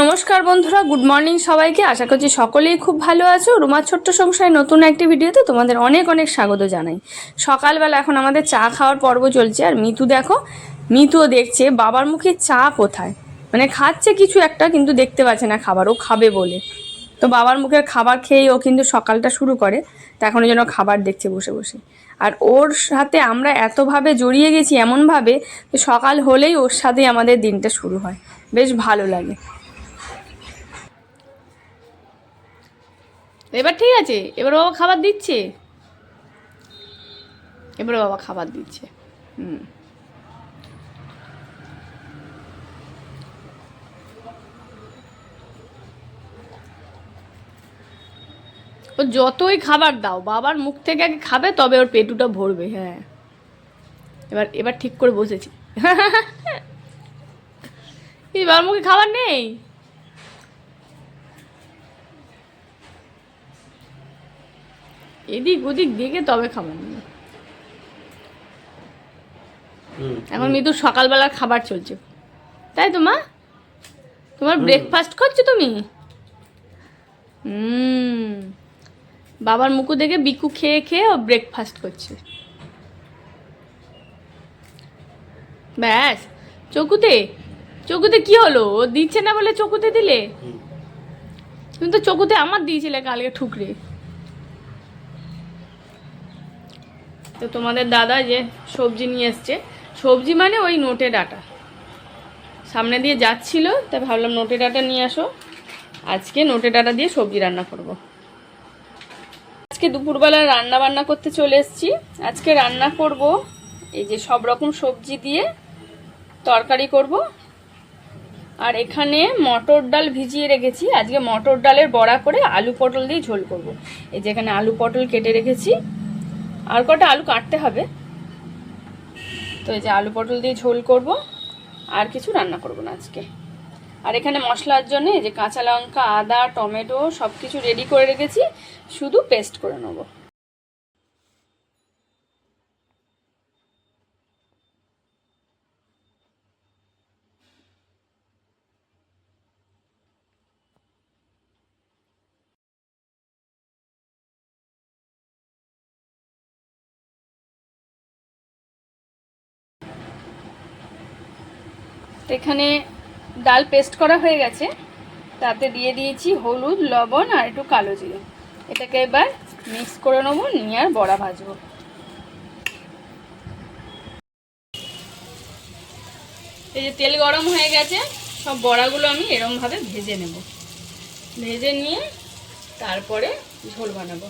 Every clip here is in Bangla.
নমস্কার বন্ধুরা, গুড মর্নিং সবাইকে। আশা করছি সকলেই খুব ভালো আছো। রুমার ছোট্ট সংসারে নতুন একটি ভিডিওতে তোমাদের অনেক অনেক স্বাগত জানাই। সকালবেলা এখন আমাদের চা খাওয়ার পর্ব চলছে। আর মিতু দেখো, মিতুও দেখছে, বাবার মুখে চা কোথায়? মানে খাচ্ছে কিছু একটা, কিন্তু দেখতে পাচ্ছে না খাবার, ও খাবে বলে। তো বাবার মুখের খাবার খেয়েই ও কিন্তু সকালটা শুরু করে, তা এখন যেন খাবার দেখছে বসে বসে। আর ওর সাথে আমরা এতভাবে জড়িয়ে গেছি এমনভাবে সকাল হলেই ওর সাথেই আমাদের দিনটা শুরু হয়। বেশ ভালো লাগে। এবার ঠিক আছে, এবার বাবা খাবার দিচ্ছে। এবার বাবা খাবার দিচ্ছে। হুম। ও যতই খাবার দাও, বাবার মুখ থেকে আগে খাবে, তবে ওর পেটুটা ভরবে হ্যাঁ। এবার এবার ঠিক করে বসেছি। এই বাবার মুখে খাবার নেই? এদিক ওদিক দেখে তবে খাবার এখন মৃদু সকালবেলার খাবার চলছে। তাই তো মা? তোমার ব্রেকফাস্ট করছ তুমি? হুম। বাবার মুখু দেখে বিকু খেয়ে খেয়ে ও ব্রেকফাস্ট করছে। ব্যাস চকুতে চকুতে কি হলো? ও দিচ্ছে না বলে চকুতে দিলে? তুমি তো চকুতে আমার দিয়েছিলে কালকে ঠুকরে। তো তোমাদের দাদা যে সবজি নিয়ে এসছে, সবজি মানে ওই নোটে ডাটা সামনে দিয়ে যাচ্ছিল তাই ভাবলাম নোটে ডাটা নিয়ে আসো। আজকে নোটে ডাটা দিয়ে সবজি রান্না করব। আজকে দুপুরবেলা রান্না বান্না করতে চলে এসেছি। আজকে রান্না করব এই যে সব রকম সবজি দিয়ে তরকারি করব। আর এখানে মটর ডাল ভিজিয়ে রেখেছি। আজকে মটর ডালের বড়া করে আলু পটল দিয়ে ঝোল করব। এই যে এখানে আলু পটল কেটে রেখেছি। আর কটা আলু কাটতে হবে। তো এই যে আলু পটল দিয়ে ঝোল করব, আর কিছু রান্না করব না আজকে। আর এখানে মশলার জন্য যে কাঁচা লঙ্কা, আদা, টমেটো সব কিছু রেডি করে রেখেছি, শুধু পেস্ট করে নেব। এখানে ডাল পেস্ট করা হয়ে গেছে। তাতে দিয়ে দিয়েছি হলুদ, লবণ আর একটু কালো জিরে। এটাকে এবার মিক্স করে নেব, নিয়ে আর বড়া ভাজবো। এই যে তেল গরম হয়ে গেছে, সব বড়াগুলো আমি এরমভাবে ভেজে নেব। ভেজে নিয়ে তারপরে ঝোল বানাবো।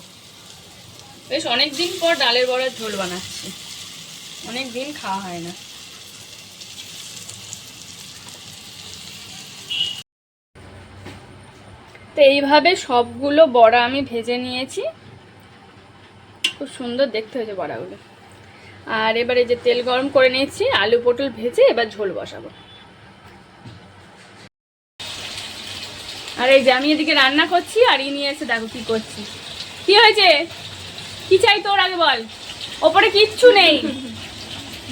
বেশ অনেক দিন পর ডালের বড়ার ঝোল বানাচ্ছি। অনেক দিন খাওয়া হয় না। তো এইভাবে সবগুলো বড়া আমি ভেজে নিয়েছি। খুব সুন্দর দেখতে হয়েছে বড়াগুলো। আর এবারে যে তেল গরম করে নিয়েছি, আলু পটল ভেজে এবার ঝোল বসাবো। আর এই যে আমি এদিকে রান্না করছি, আর ই নিয়ে এসে দেখো কি করছি। কি হয়েছে? কি চাই তোর আগে বল? ওপরে কিচ্ছু নেই।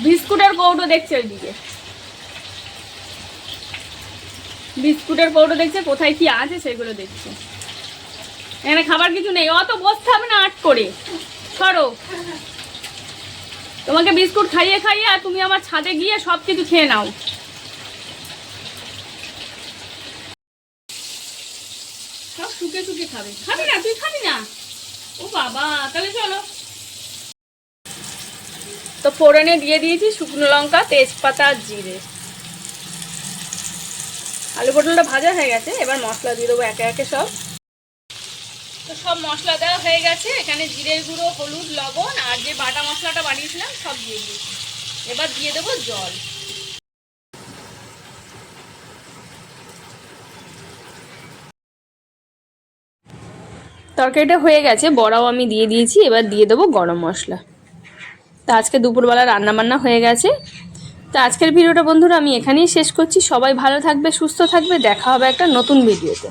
বিস্কুটের কৌটো দেখছে ওইদিকে। বিস্কুটের কৌটো দেখছে, কোথায় কি আছে সেগুলো দেখছে। এখানে খাবার কিছু নেই, অত বসতে হবে না আট করে। সরো। তোমাকে বিস্কুট খাইয়ে খাইয়ে আর তুমি আমার ছাদে গিয়ে সব কিছু খেয়ে নাও। সব খাবি। না? তুই খাবি না? ও বাবা, তাহলে চলো। তো ফোড়নে দিয়ে দিয়েছি শুকনো লঙ্কা, তেজপাতা আর জিরে। আলু পটলটা ভাজা হয়ে গেছে এবার মশলা দিয়ে দেবো একে একে সব। তো সব মশলা দেওয়া হয়ে গেছে এখানে জিরের গুঁড়ো হলুদ লবণ আর যে বাটা মশলাটা বানিয়েছিলাম সব দিয়ে দিয়েছি এবার দিয়ে দেবো জল। তরকারিটা হয়ে গেছে বড়াও আমি দিয়ে দিয়েছি এবার দিয়ে দেবো গরম মশলা। তা আজকে দুপুরবেলা রান্না বান্না হয়ে গেছে তো আজকের ভিডিওটা বন্ধুরা আমি এখানেই শেষ করছি। সবাই ভালো থাকবে, সুস্থ থাকবে। দেখা হবে একটা নতুন ভিডিওতে।